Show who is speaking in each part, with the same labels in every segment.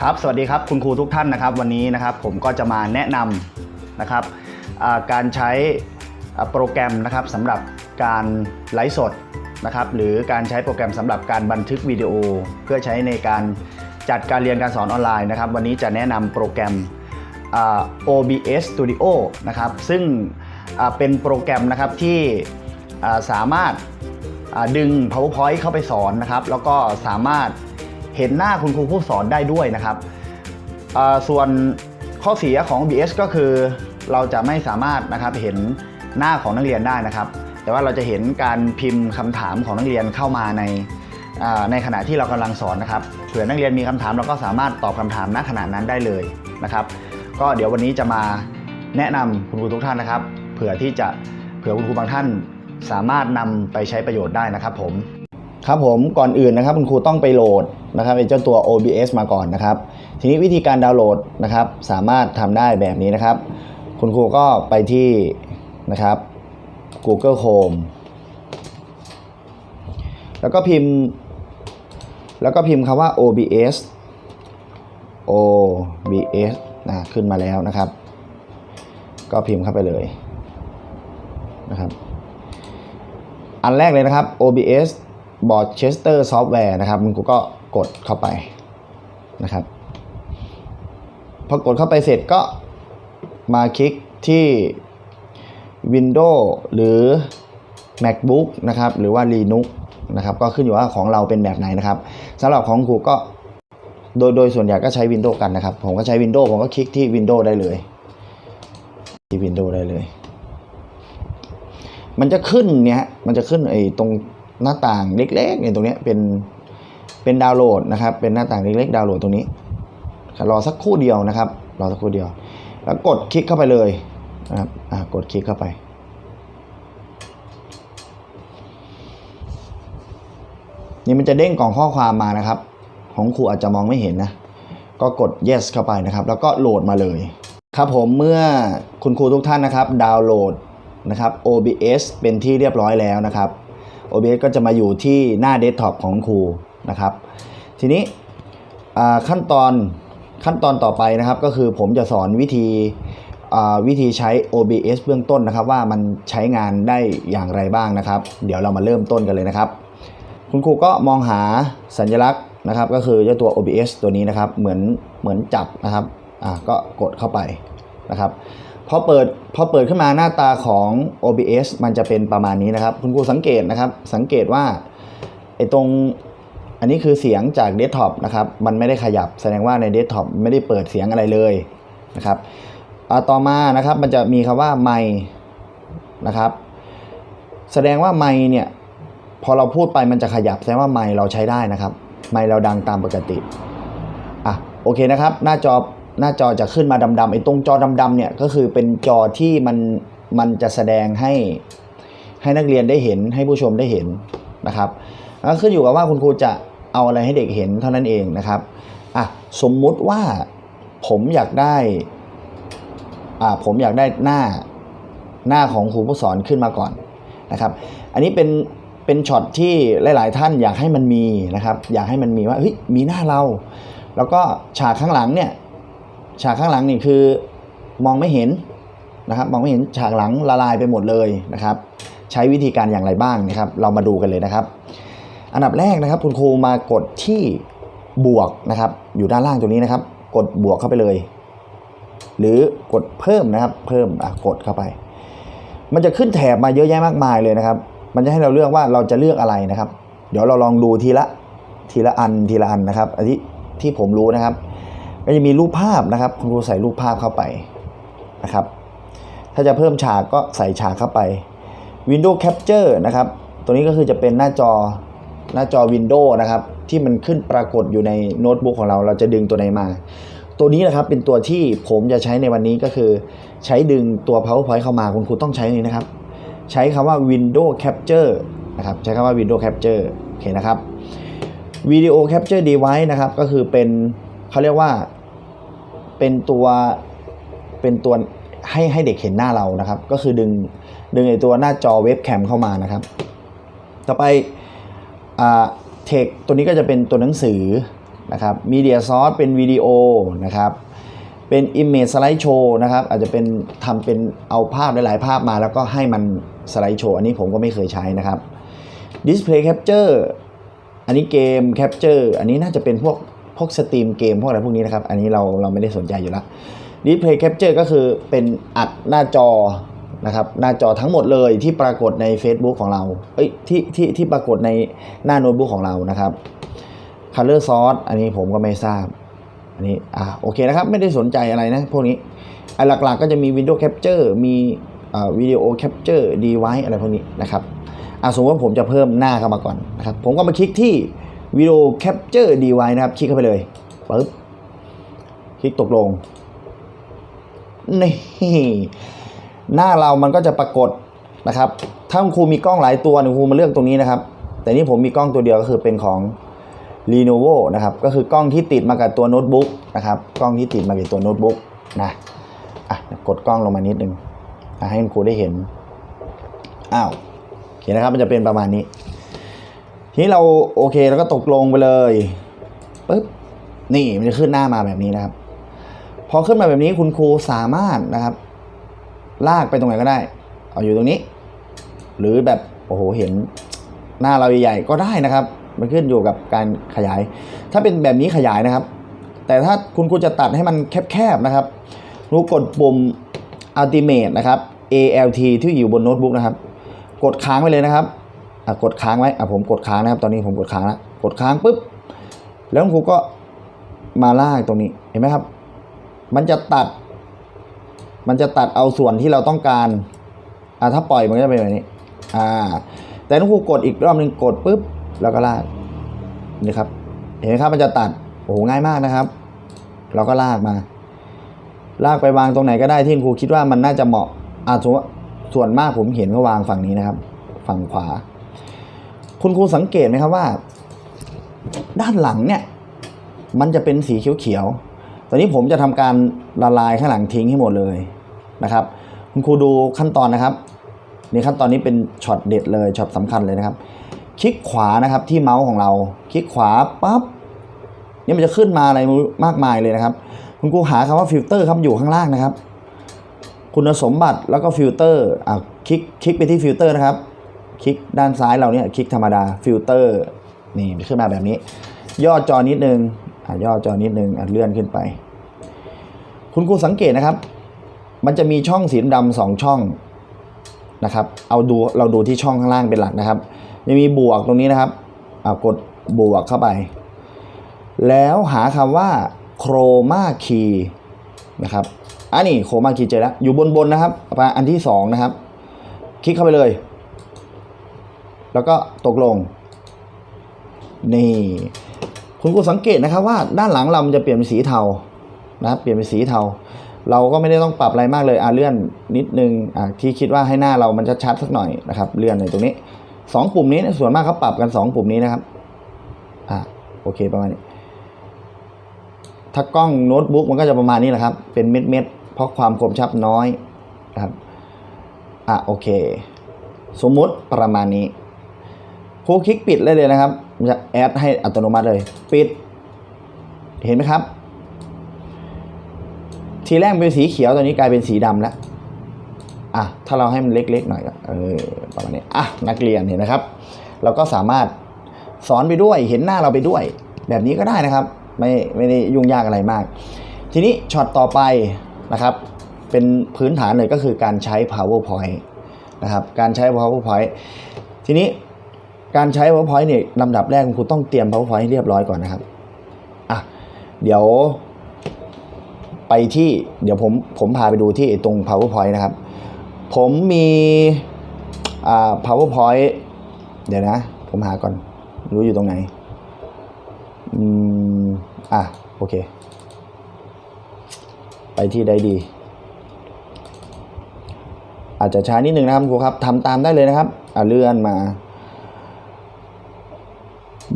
Speaker 1: ครับสวัสดีครับคุณครูทุกท่านนะครับ วันนี้นะครับผมก็จะมาแนะนำนะครับการใช้โปรแกรมนะครับสำหรับการไลฟ์สดนะครับหรือการใช้โปรแกรมสำหรับการบันทึกวิดีโอ เพื่อใช้ในการจัดการเรียนการสอนออนไลน์นะครับ วันนี้จะแนะนำโปรแกรม OBS Studio นะครับซึ่งเป็นโปรแกรมนะครับที่สามารถดึง PowerPoint เข้าไปสอนนะครับ แล้วก็สามารถ เห็นหน้าคุณครูผู้สอนได้ด้วยนะครับส่วนข้อเสียของ B.S ก็คือเราจะไม่สามารถนะครับเห็นหน้าของนักเรียนได้นะครับ แต่ว่าเราจะเห็นการพิมพ์คำถามของนักเรียนเข้ามาในในขณะที่เรากำลังสอนนะครับเผื่อนักเรียนมีคำถามเราก็สามารถตอบคำถามณขณะนั้นได้เลยนะครับ ก็เดี๋ยววันนี้จะมาแนะนำคุณครูทุกท่านนะครับ เผื่อที่จะเผื่อคุณครูบางท่านสามารถนำไปใช้ประโยชน์ได้นะครับผม ครับผมก่อนอื่นนะครับคุณครูต้องไปโหลดนะครับไอ้เจ้าตัว OBS มาก่อนนะครับ ทีนี้วิธีการดาวน์โหลดนะครับสามารถทำได้แบบนี้นะครับ คุณครูก็ไปที่นะครับ Google Chrome แล้วก็พิมพ์ แล้วก็พิมพ์คำว่า OBS OBS นะขึ้นมาแล้วนะครับ ก็พิมพ์เข้าไปเลยนะครับ อันแรกเลยนะครับ OBS Borchester Software นะครับคุณครูก็กดเข้าไปนะครับพอกดเข้าไปเสร็จก็มาคลิกที่ Windows หรือ MacBook นะครับหรือว่า Linux นะครับก็ขึ้นอยู่ว่าของเราเป็นแบบไหนนะครับสำหรับของครูก็โดยโดยส่วนใหญ่ก็ใช้ Windows กันนะครับ ผมก็ใช้ Windows ผมก็คลิกที่ Windows ได้เลย ที่ Windows ได้เลย มันจะขึ้นเนี่ยมันจะขึ้นไอ้ตรง หน้าต่างเล็กๆเนี่ยตรงนี้เป็นเป็นดาวน์โหลดนะครับ เป็นหน้าต่างเล็กๆดาวน์โหลดตรงนี้รอสักครู่เดียวนะครับ รอสักครู่เดียว แล้วกดคลิกเข้าไปเลยนะครับอ่ากดคลิกเข้าไปนี่มันจะเด้งกล่องข้อความมานะครับ ของครูอาจจะมองไม่เห็นนะ ก็กด yes เข้าไปนะครับ แล้วก็โหลดมาเลย ครับผมเมื่อคุณครูทุกท่านนะครับ ดาวน์โหลดนะครับ OBS เป็นที่เรียบร้อยแล้วนะครับ OBS ก็จะมาอยู่ที่หน้าเดสก์ท็อปของครูนะครับ ทีนี้ขั้นตอนขั้นตอนต่อไปนะครับ ก็คือผมจะสอนวิธีวิธีใช้ OBS เบื้องต้นนะครับ ว่ามันใช้งานได้อย่างไรบ้างนะครับ เดี๋ยวเรามาเริ่มต้นกันเลยนะครับ คุณครูก็มองหาสัญลักษณ์นะครับ ก็คือเจ้าตัว OBS ตัวนี้นะครับ เหมือนเหมือนจับนะครับอ่าก็กดเข้าไปนะครับ พอเปิดพอเปิดขึ้นมาหน้าตาของ OBS มันจะเป็นประมาณนี้นะครับ คุณครูสังเกตนะครับ สังเกตว่าไอ้ตรงอันนี้คือเสียงจากเดสก์ท็อปนะครับ มันไม่ได้ขยับแสดงว่าในเดสก์ท็อปไม่ได้เปิดเสียงอะไรเลยนะครับต่อมานะครับมันจะมีคำว่าไมค์นะครับ แสดงว่าไมค์เนี่ยพอเราพูดไปมันจะขยับแสดงว่าไมค์เราใช้ได้นะครับ ไมค์เราดังตามปกติอะโอเคนะครับ หน้าจอ หน้าจอจะขึ้นมาดำๆไอ้ตรงจอดำๆเนี่ยก็คือเป็นจอที่มันมันจะแสดงให้ให้นักเรียนได้เห็นให้ผู้ชมได้เห็นนะครับแล้วขึ้นอยู่กับว่าคุณครูจะเอาอะไรให้เด็กเห็นเท่านั้นเองนะครับอะสมมุติว่าผมอยากได้อ่าผมอยากได้หน้าหน้าของครูผู้สอนขึ้นมาก่อนนะครับ อันนี้เป็นเป็นช็อตที่หลาย ๆ ท่านอยากให้มันมีนะครับ อยากให้มันมีว่าเฮ้ยมีหน้าเรา แล้วก็ฉากข้างหลังเนี่ย ฉากข้างหลังนี่คือมองไม่เห็นนะครับมองไม่เห็นฉากหลังละลายไปหมดเลยนะครับ ใช้วิธีการอย่างไรบ้างนะครับ เรามาดูกันเลยนะครับ อันดับแรกนะครับ คุณครูมากดที่บวกนะครับ อยู่ด้านล่างตรงนี้นะครับ กดบวกเข้าไปเลย หรือกดเพิ่มนะครับ เพิ่มกดเข้าไป มันจะขึ้นแถบมาเยอะแยะมากมายเลยนะครับ มันจะให้เราเลือกว่าเราจะเลือกอะไรนะครับ เดี๋ยวเราลองดูทีละทีละอันทีละอันนะครับอันที่ที่ผมรู้นะครับ ก็จะมีรูปภาพนะครับ คุณครูใส่รูปภาพเข้าไปนะครับ ถ้าจะเพิ่มฉากก็ใส่ฉากเข้าไป Windows Capture นะครับ ตัวนี้ก็คือจะเป็นหน้าจอหน้าจอ Windows นะครับ ที่มันขึ้นปรากฏอยู่ในโน้ตบุ๊กของเรา เราจะดึงตัวไหนมา ตัวนี้นะครับเป็นตัวที่ผมจะใช้ในวันนี้ก็คือ ใช้ดึงตัว PowerPoint เข้ามาคุณครูต้องใช้นี้นะครับ ใช้คำว่า Windows Capture นะครับใช้คำว่า Windows Capture โอเคนะครับ Video Capture Device นะครับก็คือเป็น เขาเรียกว่าเป็นตัวเป็นตัวให้ให้เด็กเห็นหน้าเรานะครับ ก็คือดึงดึงไอตัวหน้าจอเว็บแคมเข้ามานะครับ ต่อไปอ่าเทคตัวนี้ก็จะเป็นตัวหนังสือนะครับ Media Source เป็นวิดีโอนะครับ เป็น Image Slide Show นะครับ อาจจะเป็นทำเป็นเอาภาพหลาย ๆ ภาพมาแล้วก็ให้มันสไลด์โชว์อันนี้ผมก็ไม่เคยใช้นะครับ Display Capture อันนี้เกม Capture อันนี้น่าจะเป็นพวก พวกสตรีมเกมพวกอะไรพวกนี้นะครับ อันนี้เราเราไม่ได้สนใจอยู่แล้ว Display Capture ก็คือเป็นอัดหน้าจอนะครับหน้าจอทั้งหมดเลยที่ปรากฏใน Facebook ของเราเอ้ยที่ที่ที่ปรากฏในหน้าโน้ตบุ๊กของเรานะครับ Color Source อันนี้ผมก็ไม่ทราบอันนี้อ่าโอเคนะครับ ไม่ได้สนใจอะไรนะพวกนี้อันหลักๆก็จะมี Window Capture มีอ่า Video Capture Device อะไรพวกนี้นะครับอ่าสมมติว่าผมจะเพิ่มหน้าเข้ามาก่อนนะครับผมก็มาคลิกที่ Video Capture Device นะครับ คลิกเข้าไปเลยปึ๊บคลิกตกลง นี่หน้าเรามันก็จะปรากฏนะครับ ถ้าคุณครูมีกล้องหลายตัวเนี่ยครูมาเลือกตรงนี้นะครับ แต่นี่ผมมีกล้องตัวเดียวก็คือเป็นของ Lenovo นะครับ ก็คือกล้องที่ติดมากับตัวโน้ตบุ๊กนะครับ กล้องที่ติดมากับตัวโน้ตบุ๊กนะอะกดกล้องลงมานิดนึงให้คุณครูได้เห็น อ้าวโอเคนะครับ มันจะเป็นประมาณนี้ ทีนี้เราโอเคแล้วก็ตกลงไปเลยปึ๊บนี่มันจะขึ้นหน้ามาแบบนี้นะครับ พอขึ้นมาแบบนี้คุณครูสามารถนะครับ ลากไปตรงไหนก็ได้ เอาอยู่ตรงนี้ หรือแบบโอ้โหเห็นหน้าเราใหญ่ๆก็ได้นะครับ มันขึ้นอยู่กับการขยาย ถ้าเป็นแบบนี้ขยายนะครับ แต่ถ้าคุณครูจะตัดให้มันแคบๆนะครับรู้กดปุ่ม Ultimate นะครับ ALT ที่อยู่บนโน้ตบุ๊กนะครับ กดค้างไว้เลยนะครับ กดค้างไว้อะผมกดค้างนะครับ ตอนนี้ผมกดค้างแล้วกดค้างปุ๊บ แล้วคุณครูก็มาลากตรงนี้เห็นไหมครับ มันจะตัด มันจะตัดเอาส่วนที่เราต้องการอ่าถ้าปล่อยมันก็จะเป็นแบบนี้อ่าแต่ถ้าครูกดอีกรอบหนึ่งกดปุ๊บแล้วก็ลากนี่ครับ เห็นไหมครับมันจะตัดโอ้โหง่ายมากนะครับ เราก็ลากมา ลากไปวางตรงไหนก็ได้ที่ครูคิดว่ามันน่าจะเหมาะอ่าสมมติว่าส่วนมากผมเห็นเขาวางฝั่งนี้นะครับ ฝั่งขวา คุณครูสังเกตไหมครับว่า ด้านหลังเนี่ย มันจะเป็นสีเขียวๆตอนนี้ผมจะทำการละลายข้างหลังทิ้งให้หมดเลยนะครับ คุณครูดูขั้นตอนนะครับนี่ขั้นตอนนี้เป็นช็อตเด็ดเลยช็อตสำคัญเลยนะครับ คลิกขวานะครับที่เมาส์ของเรา คลิกขวาปั๊บนี่มันจะขึ้นมาอะไรมากมายเลยนะครับ คุณครูหาคำว่าฟิลเตอร์ครับอยู่ข้างล่างนะครับ คุณสมบัติแล้วก็ฟิลเตอร์อะคลิกคลิกไปที่ฟิลเตอร์นะครับ คลิกด้านซ้ายเราเนี่ยคลิกธรรมดาฟิลเตอร์นี่ขึ้นมาแบบนี้ ย่อจอนิดนึงอะย่อจอนิดนึงอะเลื่อนขึ้นไป คุณครูสังเกตนะครับ มันจะมีช่องสีดำสองช่องนะครับ เอาดูเราดูที่ช่องข้างล่างเป็นหลักนะครับจะมีบวกตรงนี้นะครับอ่ากดบวกเข้าไป แล้วหาคำว่าโครมาคีนะครับอันนี้โครมาคีเจอแล้วอยู่บนบนนะครับอันที่สองนะครับ คลิกเข้าไปเลย แล้วก็ตกลง นี่ คุณครูสังเกตนะครับว่าด้านหลังเรามันจะเปลี่ยนเป็นสีเทานะเปลี่ยนเป็นสีเทา เราก็ไม่ได้ต้องปรับอะไรมากเลยอ่าเลื่อนนิดนึงอ่าที่คิดว่าให้หน้าเรามันชัดๆสักหน่อยนะครับ เลื่อนในตรงนี้สองปุ่มนี้ส่วนมากเขาปรับกันสองปุ่มนี้นะครับอ่าโอเคประมาณนี้ถ้ากล้องโน้ตบุ๊กมันก็จะประมาณนี้แหละครับ เป็นเม็ดๆเพราะความคมชัดน้อยนะครับ อะโอเค สมมุติประมาณนี้ ครูคลิกปิดเลยเลยนะครับมันจะแอดให้อัตโนมัติเลย ปิด เห็นไหมครับ ทีแรกเป็นสีเขียวตอนนี้กลายเป็นสีดำแล้วอะถ้าเราให้มันเล็กๆหน่อยก็เออประมาณนี้อะนักเรียนเห็นนะครับ เราก็สามารถสอนไปด้วยเห็นหน้าเราไปด้วย แบบนี้ก็ได้นะครับไม่ไม่ได้ยุ่งยากอะไรมาก ทีนี้ช็อตต่อไปนะครับเป็นพื้นฐานเลยก็คือการใช้ powerpoint นะครับการใช้ powerpoint ทีนี้ การใช้ powerpoint เนี่ยลำดับแรกคุณต้องเตรียม powerpoint ให้เรียบร้อยก่อนนะครับอะเดี๋ยวไปที่เดี๋ยวผมผมพาไปดูที่ตรง powerpoint นะครับ ผมมีอ่า powerpoint เดี๋ยวนะ ผมหาก่อน รู้อยู่ตรงไหนอืมอะโอเค ไปที่ใดดี อาจจะช้านิดนึงนะครับครูครับทำตามได้เลยนะครับอะเลื่อนมา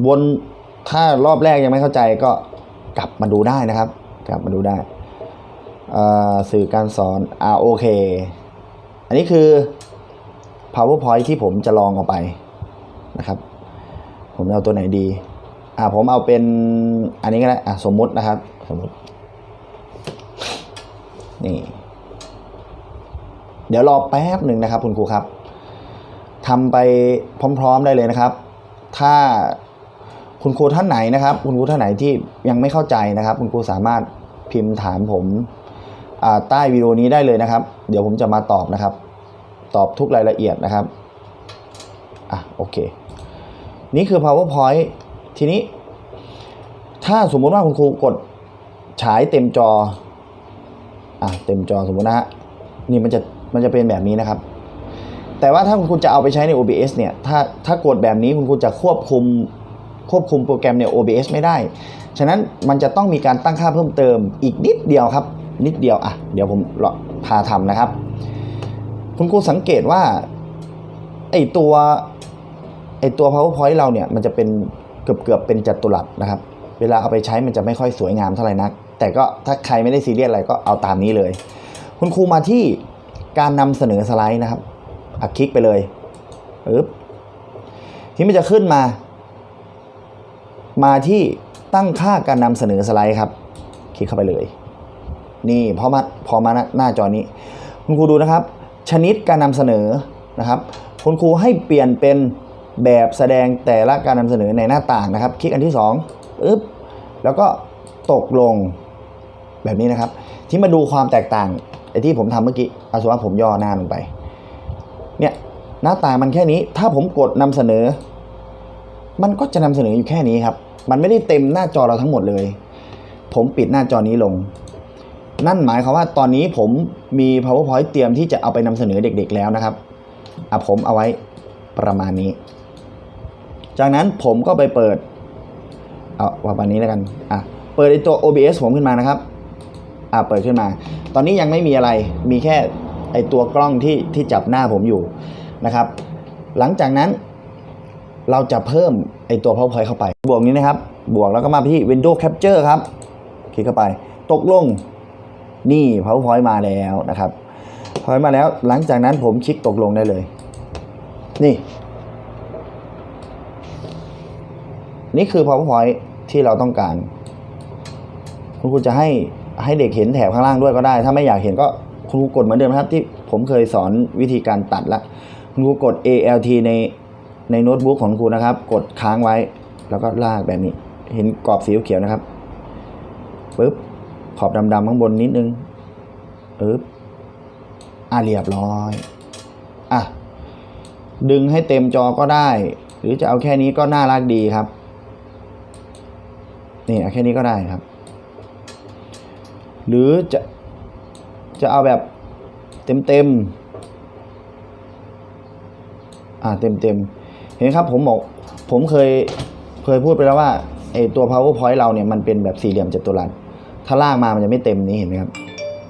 Speaker 1: วนถ้ารอบแรกยังไม่เข้าใจก็กลับมาดูได้นะครับ กลับมาดูได้สื่อการสอนอ่าโอเค อันนี้คือ powerpoint ที่ผมจะลองเอาไปนะครับ ผมเอาตัวไหนดี อ่าผมเอาเป็นอันนี้ก็ได้อะสมมุตินะครับ สมมุติ นี่ เดี๋ยวรอแป๊บหนึ่งนะครับ คุณครูครับทำไปพร้อม ๆ ได้เลยนะครับ ถ้า คุณครูท่านไหนนะครับ คุณครูท่านไหนที่ยังไม่เข้าใจนะครับ คุณครูสามารถพิมพ์ถามผมใต้วิดีโอนี้ได้เลยนะครับ เดี๋ยวผมจะมาตอบนะครับ ตอบทุกรายละเอียดนะครับอะโอเค นี่คือ powerpoint ทีนี้ ถ้าสมมุติว่าคุณครูกดฉายเต็มจออะเต็มจอสมมุตินะฮะนี่มันจะมันจะเป็นแบบนี้นะครับ แต่ว่าถ้าคุณครูจะเอาไปใช้ใน OBS เนี่ย ถ้าถ้ากดแบบนี้คุณครูจะควบคุม ควบคุมโปรแกรมใน OBS ไม่ได้ ฉะนั้นมันจะต้องมีการตั้งค่าเพิ่มเติมอีกนิดเดียวครับ นิดเดียวอะเดี๋ยวผมพาทำนะครับ คุณครูสังเกตว่าไอตัวไอตัว powerpoint เราเนี่ยมันจะเป็นเกือบเกือบๆเป็นจัตุรัสนะครับ เวลาเอาไปใช้มันจะไม่ค่อยสวยงามเท่าไหร่นัก แต่ก็ถ้าใครไม่ได้ซีเรียสอะไรก็เอาตามนี้เลย คุณครูมาที่การนำเสนอสไลด์นะครับอะคลิกไปเลยปึ๊บที่มันจะขึ้นมา มาที่ตั้งค่าการนำเสนอสไลด์ครับ คลิกเข้าไปเลย นี่พอมาพอมาหน้าจอนี้ คุณครูดูนะครับ ชนิดการนำเสนอนะครับคุณครูให้เปลี่ยนเป็นแบบแสดงแต่ละการนำเสนอในหน้าต่างนะครับ คลิกอันที่สองปึ๊บแล้วก็ตกลงแบบนี้นะครับ ที่มาดูความแตกต่างไอ้ที่ผมทำเมื่อกี้เอาสมมติว่าผมย่อหน้าลงไปเนี่ยหน้าต่างมันแค่นี้ ถ้าผมกดนำเสนอ มันก็จะนำเสนออยู่แค่นี้ครับ มันไม่ได้เต็มหน้าจอเราทั้งหมดเลย ผมปิดหน้าจอนี้ลง นั่นหมายความว่าตอนนี้ผมมี powerpoint เตรียมที่จะเอาไปนำเสนอเด็กๆแล้วนะครับอะผมเอาไว้ประมาณนี้ จากนั้นผมก็ไปเปิด เอาประมาณนี้แล้วกันอะเปิดตัว OBS ผมขึ้นมานะครับอะเปิดขึ้นมา ตอนนี้ยังไม่มีอะไร มีแค่ไอตัวกล้องที่ที่จับหน้าผมอยู่นะครับ หลังจากนั้น เราจะเพิ่มไอตัว PowerPoint เข้าไป บวกนี้นะครับ บวกแล้วก็มาที่ Windows Capture ครับ คลิกเข้าไป ตกลง นี่ PowerPoint มาแล้วนะครับ PowerPoint มาแล้ว หลังจากนั้นผมคลิกตกลงได้เลย นี่ นี่คือ PowerPoint ที่เราต้องการ คุณครูจะให้ให้เด็กเห็นแถบข้างล่างด้วยก็ได้ ถ้าไม่อยากเห็นก็คุณครูกดเหมือนเดิมนะครับ ที่ผมเคยสอนวิธีการตัดละ คุณครูกด ALT ใน ในโน้ตบุ๊กของคุณครูนะครับ กดค้างไว้ แล้วก็ลากแบบนี้ เห็นกรอบสีเขียวนะครับปึ๊บขอบดำๆข้างบนนิดนึงปึ๊บอะเรียบร้อยอะดึงให้เต็มจอก็ได้ หรือจะเอาแค่นี้ก็น่ารักดีครับ นี่เอาแค่นี้ก็ได้ครับ หรือจะจะเอาแบบเต็มเต็มๆอ่าเต็มเต็มๆ เห็นไหมครับผมบอกผมเคยเคยพูดไปแล้วว่าไอตัว powerpoint เราเนี่ยมันเป็นแบบสี่เหลี่ยมจัตุรัสถ้าล่ากมามันจะไม่เต็มนี้เห็นไหมครับ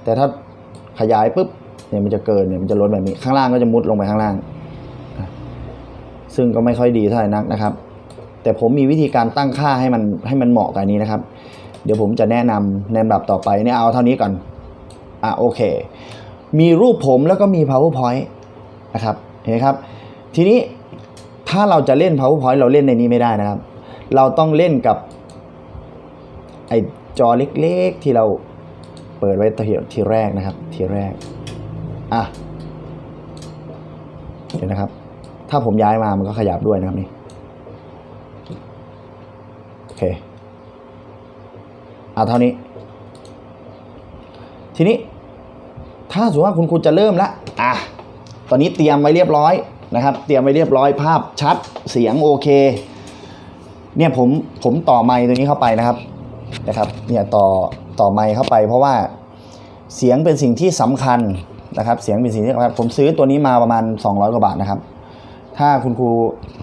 Speaker 1: แต่ถ้าขยายปุ๊บเนี่ยมันจะเกินเนี่ยมันจะล้นแบบนี้ข้างล่างก็จะมุดลงไปข้างล่าง ซึ่งก็ไม่ค่อยดีเท่าไหร่นักนะครับ แต่ผมมีวิธีการตั้งค่าให้มันให้มันเหมาะกับนี้นะครับ เดี๋ยวผมจะแนะนำในลำดับต่อไปเนี่ยเอาเท่านี้ก่อนอะโอเค มีรูปผมแล้วก็มี powerpoint นะครับเห็นไหมครับ ทีนี้ ถ้าเราจะเล่น powerpoint เราเล่นในนี้ไม่ได้นะครับ เราต้องเล่นกับไอจอเล็กๆที่เราเปิดไว้ทีทีแรกนะครับ ทีแรก อะเห็นนะครับ ถ้าผมย้ายมามันก็ขยับด้วยนะครับนี่ โอเค เอาเท่านี้ ทีนี้ ถ้าสมมติว่าคุณครูจะเริ่มละ อะ ตอนนี้เตรียมไว้เรียบร้อย นะครับ เตรียมไว้เรียบร้อยภาพชัดเสียงโอเค เนี่ยผมผมต่อไมค์ตัวนี้เข้าไปนะครับนะครับเนี่ยต่อต่อไมค์เข้าไป เพราะว่าเสียงเป็นสิ่งที่สำคัญนะครับ เสียงเป็นสิ่งที่สำคัญผมซื้อตัวนี้มาประมาณ 200 กว่าบาทนะครับ ถ้าคุณครู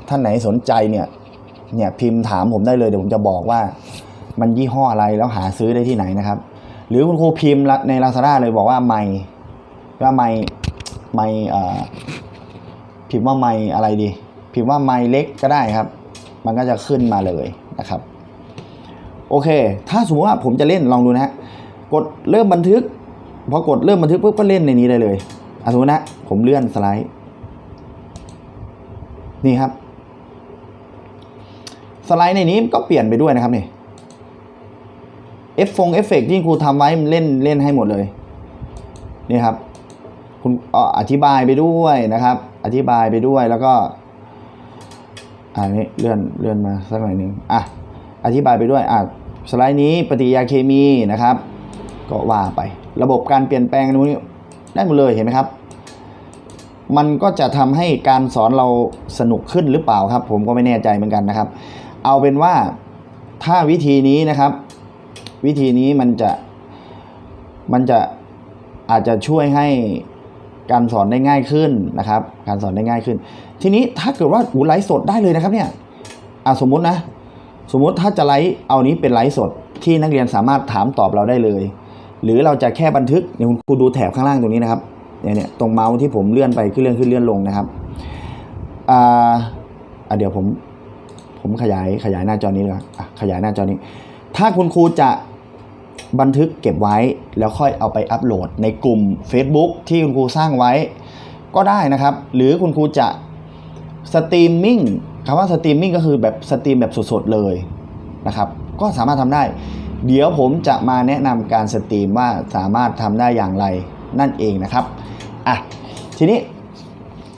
Speaker 1: ท่านไหนสนใจเนี่ยเนี่ยพิมพ์ถามผมได้เลยเดี๋ยวผมจะบอกว่ามันยี่ห้ออะไรแล้วหาซื้อได้ที่ไหนนะครับ หรือคุณครูพิมพ์ใน Lazada เลยบอกว่าไม่ว่าไม่ไม่เอ่อ พิมพ์ว่าไม่อะไรดี พิมพ์ว่าไม่เล็กก็ได้ครับ มันก็จะขึ้นมาเลยนะครับ โอเค ถ้าสมมติว่าผมจะเล่นลองดูนะฮะกดเริ่มบันทึกพอกดเริ่มบันทึกปุ๊บก็เล่นในนี้ได้เลยอสมมตินะผมเลื่อนสไลด์นี่ครับ สไลด์ในนี้ก็เปลี่ยนไปด้วยนะครับนี่เอฟฟงเอฟเฟกที่ครูทำไว้เล่นเล่นให้หมดเลยนี่ครับ คุณออธิบายไปด้วยนะครับ อธิบายไปด้วยแล้วก็อันนี้เลื่อนเลื่อนมาสักหน่อยหนึ่งอะอธิบายไปด้วยอะสไลด์นี้ปฏิกิริยาเคมีนะครับ ก็ว่าไประบบการเปลี่ยนแปลงตรงนี้ได้หมดเลยเห็นไหมครับ มันก็จะทำให้การสอนเราสนุกขึ้นหรือเปล่าครับ ผมก็ไม่แน่ใจเหมือนกันนะครับ เอาเป็นว่าถ้าวิธีนี้นะครับ วิธีนี้มันจะมันจะอาจจะช่วยให้ การสอนได้ง่ายขึ้นนะครับ การสอนได้ง่ายขึ้น ทีนี้ถ้าเกิดว่าอูไลฟ์สดได้เลยนะครับเนี่ยอสมมุตินะ สมมุติถ้าจะไลฟ์เอานี้เป็นไลฟ์สดที่นักเรียนสามารถถามตอบเราได้เลย หรือเราจะแค่บันทึกเนี่ยคุณครูดูแถบข้างล่างตรงนี้นะครับเนี่ยเนี่ยตรงเมาส์ที่ผมเลื่อนไปขึ้นเลื่อนขึ้นเลื่อนลงนะครับอ่าเดี๋ยวผมผมขยายขยายหน้าจอนี้เลยอะขยายหน้าจอนี้ ถ้าคุณครูจะ บันทึกเก็บไว้แล้วค่อยเอาไปอัปโหลดในกลุ่ม Facebook ที่คุณครูสร้างไว้ ก็ได้นะครับ หรือคุณครูจะสตรีมมิ่งคำว่าสตรีมมิ่งก็คือแบบสตรีมแบบสดๆเลยนะครับ ก็สามารถทำได้ เดี๋ยวผมจะมาแนะนำการสตรีมว่าสามารถทำได้อย่างไรนั่นเองนะครับอะทีนี้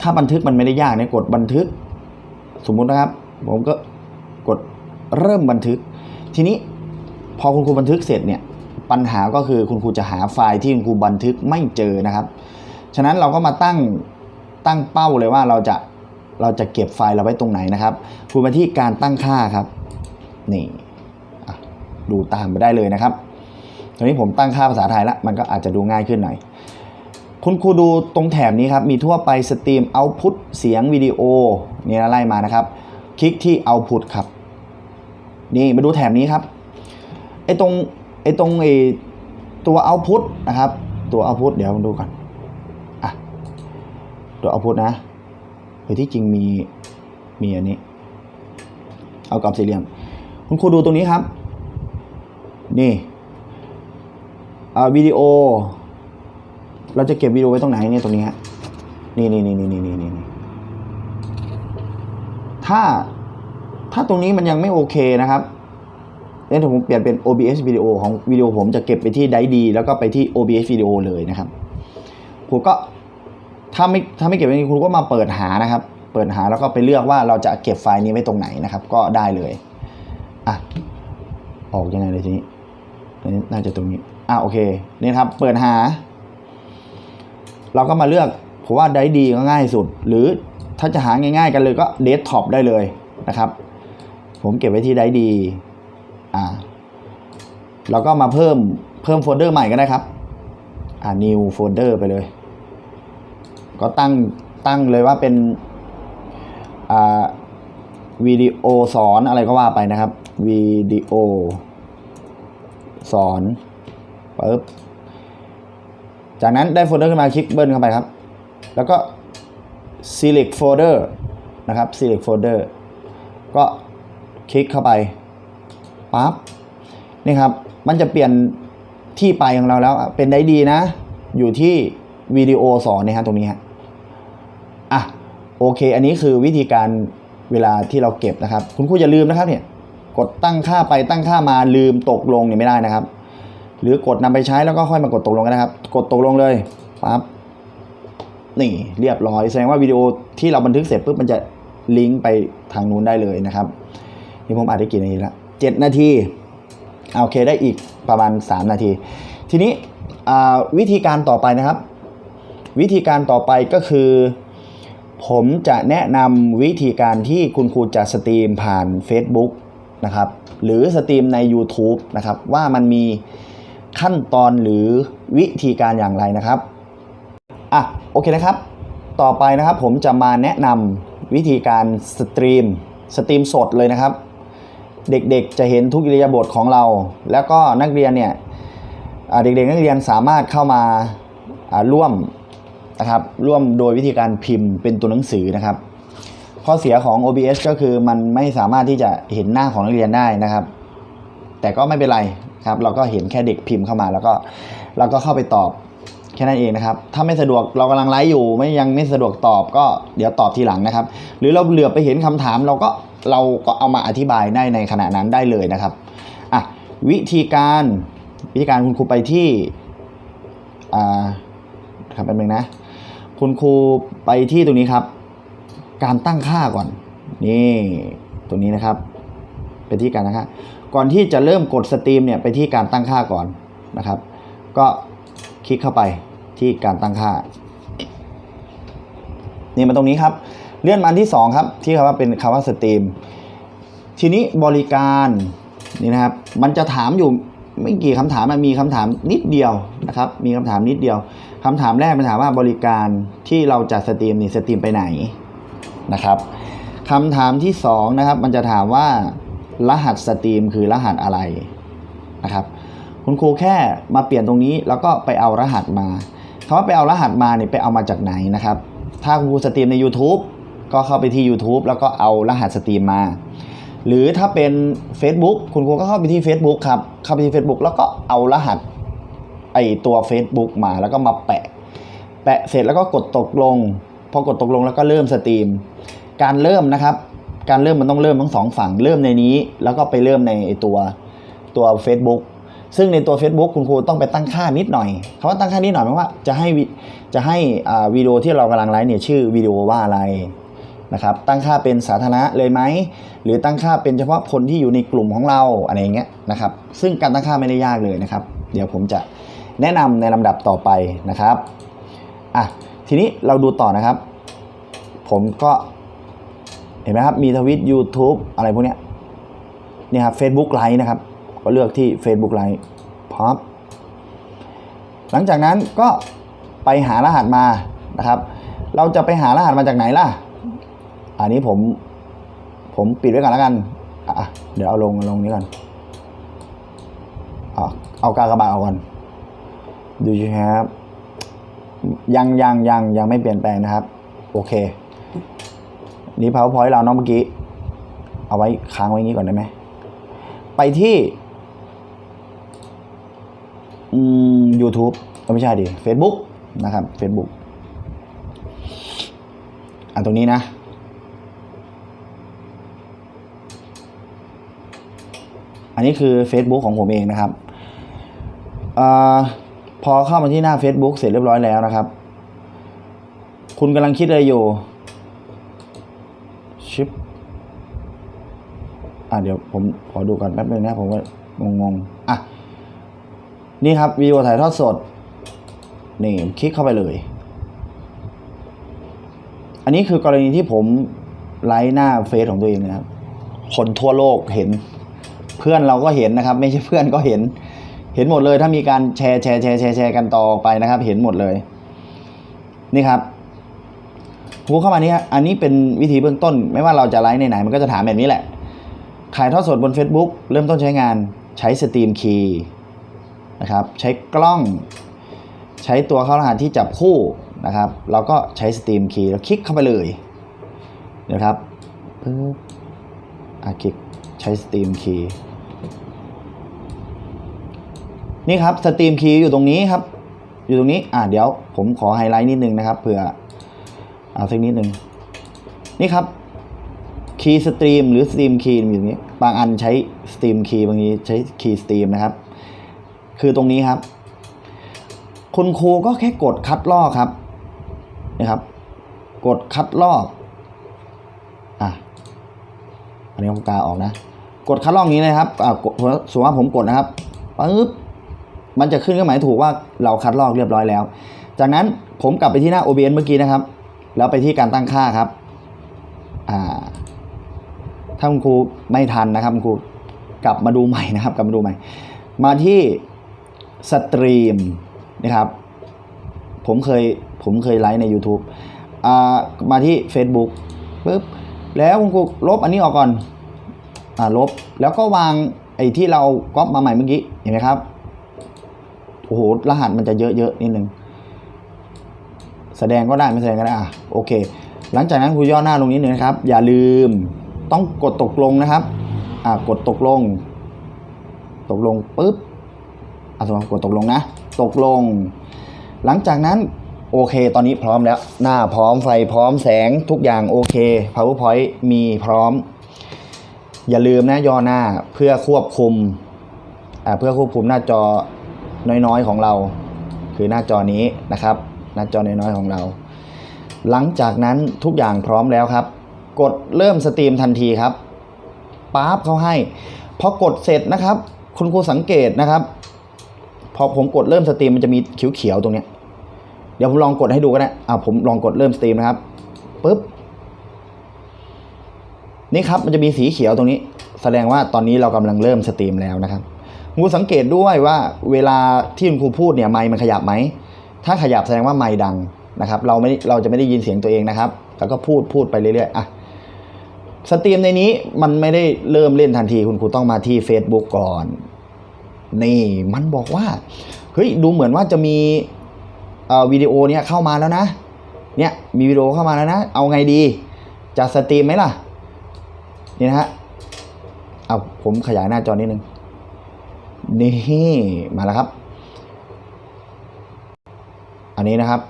Speaker 1: ถ้าบันทึกมันไม่ได้ยากเนี่ยกดบันทึก สมมุตินะครับ ผมก็กดเริ่มบันทึก ทีนี้พอคุณครูบันทึกเสร็จเนี่ย ปัญหาก็คือคุณครูจะหาไฟล์ที่คุณครูบันทึกไม่เจอนะครับ ฉะนั้นเราก็มาตั้งตั้งเป้าเลยว่าเราจะเราจะเก็บไฟล์เราไว้ตรงไหนนะครับครูมาที่การตั้งค่าครับ นี่ดูตามไปได้เลยนะครับตอนนี้ผมตั้งค่าภาษาไทยแล้วมันก็อาจจะดูง่ายขึ้นหน่อย คุณครูดูตรงแถบนี้ครับ มีทั่วไปสตรีมเอาพุตเสียงวิดีโอนี่ไล่มานะครับ คลิกที่เอาพุตครับ นี่มาดูแถบนี้ครับไอ้ตรง อ้ตรงไอ้ตัวเอาพุตนะครับ ตัวเอาพุตเดี๋ยวมาดูก่อนอะตัวเอาพุตนะเฮ้ยที่จริงมีมีอันนี้ เอากรอบสี่เหลี่ยมคุณครูดูตรงนี้ครับ นี่อ่าวิดีโอ เราจะเก็บวิดีโอไว้ตรงไหนเนี่ยตรงนี้ฮะนี่นี่นี่นี่นี่นี่นี่ถ้าถ้าตรงนี้มันยังไม่โอเคนะครับ เนี่ยถ้าผมเปลี่ยนเป็น OBS วิดีโอของวิดีโอผมจะเก็บไปที่ไดดี แล้วก็ไปที่ OBS วิดีโอเลยนะครับครูก็ถ้าไม่ถ้าไม่เก็บไว้ครูก็มาเปิดหานะครับ เปิดหาแล้วก็ไปเลือกว่าเราจะเก็บไฟล์นี้ไว้ตรงไหนนะครับ ก็ได้เลยอะออกยังไงเลยทีนี้อันนี้น่าจะตรงนี้อะโอเคนี่ครับเปิดหา เราก็มาเลือกผมว่าได้ดีก็ง่ายสุด หรือถ้าจะหาง่าย ๆ กันเลยก็เดสก์ท็อปได้เลยนะครับ ผมเก็บไว้ที่ได้ดี อ่าเราก็มาเพิ่มเพิ่มโฟลเดอร์ใหม่ก็ได้ครับ อ่า new folder ไปเลย ก็ตั้งตั้งเลยว่าเป็น อ่าวิดีโอสอนอะไรก็ว่าไปนะครับวิดีโอสอนปึ๊บจากนั้นได้โฟลเดอร์ขึ้นมาคลิกเบิ้ลเข้าไปครับ แล้วก็ select folder นะครับ select folder ก็คลิกเข้าไป ปั๊บนี่ครับมันจะเปลี่ยนที่ไปของเราแล้วเป็นได้ดีนะ อยู่ที่วิดีโอสอนนรับตรงนี้ฮะอะโอเค อันนี้คือวิธีการเวลาที่เราเก็บนะครับ คุณครูอย่าลืมนะครับเนี่ยกดตั้งค่าไปตั้งค่ามาลืมตกลงเนี่ยไม่ได้นะครับ หรือกดนำไปใช้แล้วก็ค่อยมากดตกลงกันนะครับ กดตกลงเลยปั๊บนี่เรียบร้อยแสดงว่าวิดีโอที่เราบันทึกเสร็จปุ๊บมันจะลิงก์ไปทางนู้นได้เลยนะครับนี่ผมอาจได้กี่นาทีและ 7 นาทีโอเคได้อีกประมาณ 3 นาที ทีนี้วิธีการต่อไปนะครับ วิธีการต่อไปก็คือ ผมจะแนะนำวิธีการที่คุณครูจะสตรีมผ่าน Facebook นะครับหรือสตรีมใน YouTube นะครับว่ามันมีขั้นตอนหรือวิธีการอย่างไรนะครับอะโอเคนะครับ ต่อไปนะครับผมจะมาแนะนำวิธีการสตรีมสตรีมสดเลยนะครับ เด็กๆจะเห็นทุกอิริยาบถของเรา แล้วก็นักเรียนเนี่ยเด็กๆนักเรียนสามารถเข้ามาร่วมนะครับร่วมโดยวิธีการพิมพ์เป็นตัวหนังสือนะครับ ข้อเสียของ OBS ก็คือมันไม่สามารถที่จะเห็นหน้าของนักเรียนได้นะครับ แต่ก็ไม่เป็นไรครับเราก็เห็นแค่เด็กพิมพ์เข้ามาแล้วก็เราก็เข้าไปตอบแค่นั้นเองนะครับ ถ้าไม่สะดวกเรากำลังไลฟ์อยู่ไม่ยังไม่สะดวกตอบก็เดี๋ยวตอบทีหลังนะครับ หรือเราเหลือไปเห็นคำถามเราก็ เราก็เอามาอธิบายได้ในขณะนั้นได้เลยนะครับอะวิธีการวิธีการคุณครูไปที่อ่าครับแป๊บนึงนะ คุณครูไปที่ตรงนี้ครับ การตั้งค่าก่อน นี่ตรงนี้นะครับ ไปที่การตั้งค่าก่อนที่จะเริ่มกดสตรีมเนี่ยไปที่การตั้งค่าก่อนนะครับ ก็คลิกเข้าไปที่การตั้งค่า นี่มาตรงนี้ครับ เลื่อนมาอันที่สองครับ ที่คำว่าเป็นคำว่าสตรีม ทีนี้บริการนี่นะครับ มันจะถามอยู่ไม่กี่คำถามมันมีคำถามนิดเดียวนะครับ มีคำถามนิดเดียวคำถามแรกมันถามว่าบริการที่เราจัดสตรีมนี่สตรีมไปไหนนะครับคำถามที่สองนะครับ มันจะถามว่ารหัสสตรีมคือรหัสอะไรนะครับ คุณครูแค่มาเปลี่ยนตรงนี้แล้วก็ไปเอารหัสมาคำว่าไปเอารหัสมาเนี่ยไปเอามาจากไหนนะครับ ถ้าคุณครูสตรีมใน YouTube ก็เข้าไปที่ YouTube แล้วก็เอารหัสสตรีมมา หรือถ้าเป็น Facebook คุณครูก็เข้าไปที่ Facebook ครับ เข้าไปที่ Facebook แล้วก็เอารหัสไอตัว Facebook มาแล้วก็มาแปะ แปะเสร็จแล้วก็กดตกลง พอกดตกลงแล้วก็เริ่มสตรีม การเริ่มนะครับ การเริ่มมันต้องเริ่มทั้งสองฝั่ง เริ่มในนี้ แล้วก็ไปเริ่มในตัวตัว Facebook ซึ่งในตัว Facebook คุณครูต้องไปตั้งค่านิดหน่อยคำว่าตั้งค่านิดหน่อยหมายว่าจะให้วิจะให้วิดีโอที่เรากำลังไลฟ์เนี่ยชื่อวิดีโอว่าอะไร นะครับตั้งค่าเป็นสาธารณะเลยไหมหรือตั้งค่าเป็นเฉพาะคนที่อยู่ในกลุ่มของเราอะไรอย่างเงี้ยนะครับซึ่งการตั้งค่าไม่ได้ยากเลยนะครับ เดี๋ยวผมจะแนะนำในลำดับต่อไปนะครับอะทีนี้เราดูต่อนะครับ ผมก็เห็นไหมครับมีทวิต YouTube อะไรพวกเนี้ยเนี่ยครับ Facebook ไลฟ์นะครับ ก็เลือกที่ Facebook ไลฟ์พร้อมหลังจากนั้นก็ไปหารหัสมานะครับ เราจะไปหารหัสมาจากไหนล่ะ อันนี้ผม ผมปิดไว้ก่อนแล้วกัน อะ เดี๋ยวเอาลงลงนี้ก่อนเอาเอากากบาทเอาก่อน ดูสิครับ ยังยังยังยังไม่เปลี่ยนแปลงนะครับ โอเค นี่ powerpoint เราเนาะเมื่อกี้ เอาไว้ค้างไว้ย่างนี้ก่อนได้ไหม ไปที่ อืม YouTube ก็ไม่ใช่ดิ Facebook นะครับ Facebook อะตรงนี้นะ อันนี้คือ Facebook ของผมเองนะครับอพอเข้ามาที่หน้า Facebook เสร็จเรียบร้อยแล้วนะครับ คุณกำลังคิดอะไรอยู่ชิปอะเดี๋ยวผมขอดูก่อนแป๊บนึงนะผมก็งงๆอะนี่ครับวิดีโอถ่ายทอดสด นี่คลิกเข้าไปเลย อันนี้คือกรณีที่ผมไลฟ์หน้าเฟซของตัวเองนะครับ คนทั่วโลกเห็น เพื่อนเราก็เห็นนะครับ ไม่ใช่เพื่อนก็เห็น เห็นหมดเลย ถ้ามีการแชร์แชร์แชร์แชร์แชร์กันต่อไปนะครับ เห็นหมดเลย นี่ครับครูเข้ามานี่ครับอันนี้เป็นวิธีเบื้องต้น ไม่ว่าเราจะไลฟ์ในไหนมันก็จะถามแบบนี้แหละถ่ายทอดสดบน Facebook เริ่มต้นใช้งานใช้สตรีมคีย์นะครับ ใช้กล้อง ใช้ตัวเข้ารหัสที่จับคู่นะครับ เราก็ใช้สตรีมคีย์แล้วคลิกเข้าไปเลยนะครับปึ๊บอะคลิกใช้สตรีมคีย์ นี่ครับสตรีมคีย์อยู่ตรงนี้ครับ อยู่ตรงนี้อะเดี๋ยวผมขอไฮไลท์นิดนึงนะครับเผื่อเอาสักนิดนึงนี่ครับคีย์สตรีมหรือสตรีมคีย์อยู่ตรงนี้บางอันใช้สตรีมคีย์บางทีใช้คีย์สตรีมนะครับ คือตรงนี้ครับคุณครูก็แค่กดคัดลอกครับนะครับ กดคัดลอกอะอันนี้ผมกาออกนะ กดคัดลอกนี้นะครับอ่าสมมติว่าผมกดนะครับปึ๊บ มันจะขึ้นเครื่องหมายถูกว่าเราคัดลอกเรียบร้อยแล้ว จากนั้นผมกลับไปที่หน้า OBS เมื่อกี้นะครับ แล้วไปที่การตั้งค่าครับถ้าคุณครูไม่ทันนะครับคุณครูกลับมาดูใหม่นะครับ กลับมาดูใหม่ มาที่สตรีมนะครับ ผมเคยผมเคยไลฟ์ใน YouTube มาที่ Facebook ปึ๊บแล้วคุณครูลบอันนี้ออกก่อนอ่าลบแล้วก็วางไอ้ที่เราก๊อปมาใหม่เมื่อกี้เห็นไหมครับ โอ้โหรหัสมันจะเยอะๆนิดนึงแสดงก็ได้ไม่แสดงก็ได้อะโอเค หลังจากนั้นครูย่อหน้าลงนิดนึงนะครับ อย่าลืมต้องกดตกลงนะครับอ่ากดตกลง ตกลงปุ๊บอะสมมติกดตกลงนะ ตกลง หลังจากนั้นโอเค ตอนนี้พร้อมแล้ว หน้าพร้อมไฟพร้อมแสงทุกอย่างโอเค powerpoint มีพร้อม อย่าลืมนะย่อหน้าเพื่อควบคุมอ่าเพื่อควบคุมหน้าจอ น้อยๆของเรา คือหน้าจอนี้นะครับ หน้าจอน้อยๆของเรา หลังจากนั้นทุกอย่างพร้อมแล้วครับ กดเริ่มสตรีมทันทีครับป๊าบเขาให้พอกดเสร็จนะครับ คุณครูสังเกตนะครับ พอผมกดเริ่มสตรีมมันจะมีเขียวๆตรงเนี้ยเดี๋ยวผมลองกดให้ดูก็ได้อ่าผมลองกดเริ่มสตรีมนะครับปุ๊บนี่ครับมันจะมีสีเขียวตรงนี้ แสดงว่าตอนนี้เรากำลังเริ่มสตรีมแล้วนะครับ คุณครูสังเกตด้วยว่าเวลาที่คุณครูพูดเนี่ยไมค์มันขยับไหม ถ้าขยับแสดงว่าไมค์ดังนะครับเราไม่เราจะไม่ได้ยินเสียงตัวเองนะครับ แล้วก็พูดพูดไปเรื่อยๆอะสตรีมในนี้มันไม่ได้เริ่มเล่นทันทีคุณครูต้องมาที่ Facebook ก่อน นี่มันบอกว่าเฮ้ยดูเหมือนว่าจะมีวิดีโอเนี่ยเข้ามาแล้วนะ เนี่ยมีวิดีโอเข้ามาแล้วนะ เอาไงดี จะสตรีมไหมล่ะ นี่นะฮะเอาผมขยายหน้าจอนิดนึง นี่มาแล้วครับ อันนี้นะครับ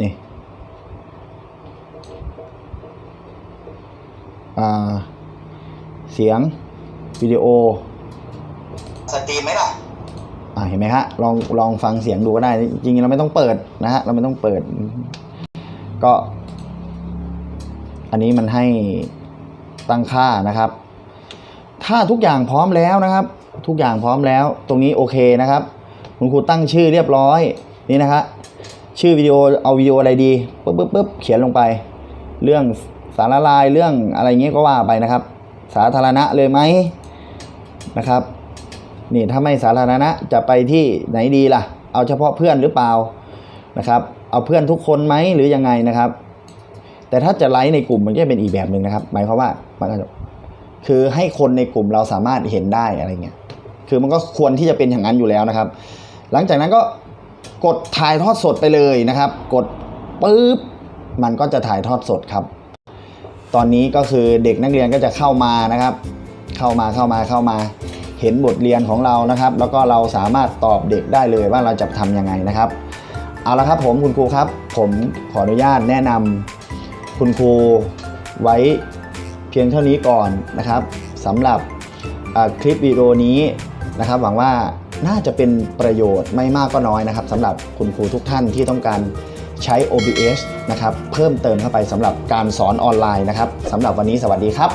Speaker 1: นี่อ่าเสียง วิดีโอ
Speaker 2: สตรีมไหมล่ะ
Speaker 1: อ่าเห็นไหมฮะลองลองฟังเสียงดูก็ได้ จริงๆเราไม่ต้องเปิดนะฮะเราไม่ต้องเปิด ก็ อันนี้มันให้ตั้งค่านะครับ ถ้าทุกอย่างพร้อมแล้วนะครับ ทุกอย่างพร้อมแล้ว ตรงนี้โอเคนะครับ คุณครูตั้งชื่อเรียบร้อยนี่นะครับชื่อวิดีโอเอาวิดีโออะไรดีปึ๊บปึ๊บปึ๊บเขียนลงไป เรื่องสารละลายเรื่องอะไรเงี้ยก็ว่าไปนะครับ สาธารณะเลยไหมนะครับ นี่ถ้าไม่สาธารณะจะไปที่ไหนดีล่ะ เอาเฉพาะเพื่อนหรือเปล่านะครับ เอาเพื่อนทุกคนไหมหรือยังไงนะครับ แต่ถ้าจะไลฟ์ในกลุ่มมันก็จะเป็นอีกแบบหนึ่งนะครับ หมายความว่ามัน คือให้คนในกลุ่มเราสามารถเห็นได้อะไรเงี้ยคือมันก็ควรที่จะเป็นอย่างนั้นอยู่แล้วนะครับ หลังจากนั้นก็กดถ่ายทอดสดไปเลยนะครับ กดปุ๊บมันก็จะถ่ายทอดสดครับ ตอนนี้ก็คือเด็กนักเรียนก็จะเข้ามานะครับ เข้ามาเข้ามาเข้ามา เห็นบทเรียนของเรานะครับ แล้วก็เราสามารถตอบเด็กได้เลยว่าเราจะทำยังไงนะครับ เอาละครับผมคุณครูครับ ผมขออนุญาตแนะนำคุณครูไว้ เพียงเท่านี้ก่อนนะครับสำหรับคลิปวิดีโอนี้นะครับหวังว่าน่าจะเป็นประโยชน์ไม่มากก็น้อยนะครับสำหรับคุณครูทุกท่านที่ต้องการใช้ OBS นะครับเพิ่มเติมเข้าไปสำหรับการสอนออนไลน์นะครับสำหรับวันนี้สวัสดีครับ